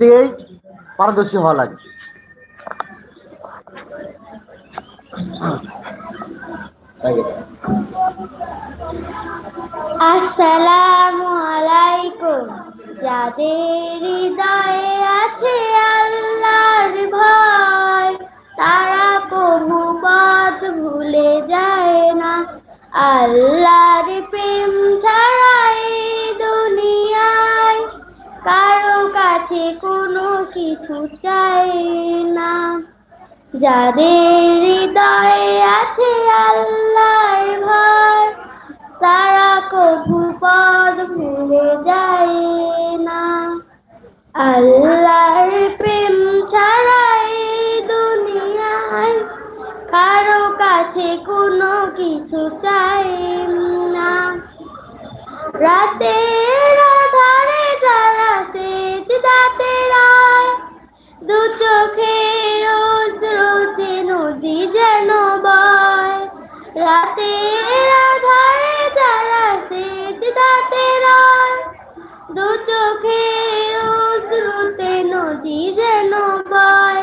দিয়েই পারদর্শী হওয়া লাগবে আসসালামু আলাইকুম। যাদের হৃদয়ে আছে আল্লাহর ভয়, তারা কবু পথ ভুলে যায় না। আল্লাহর প্রেম ছাড়া দুনিয়ায় কারও কাছে কোনো কিছু চাই না। যাদের হৃদয়ে আছে আল্লাহর ভয়, তারা কবু পদ ভুলে যায় না। আল্লাহর প্রেম ছাড়া এই দুনিয়ায় কারও কাছে কোনো কিছু চাই না। রাতের আধারে যারা সেচ দাতে দু চোখের স্রোতে নদী যেন বয়। রাতের আধারে যারা সেচ দাতে রায়। দু চোখের স্রোতে নদী যেন বয়।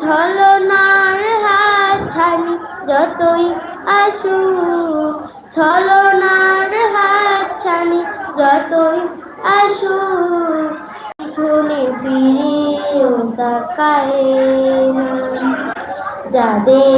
ছলনার হাত ছানি যতই আসুক, ছলনার হাত ছানি যতই ফিরেও তাকায় না যাদের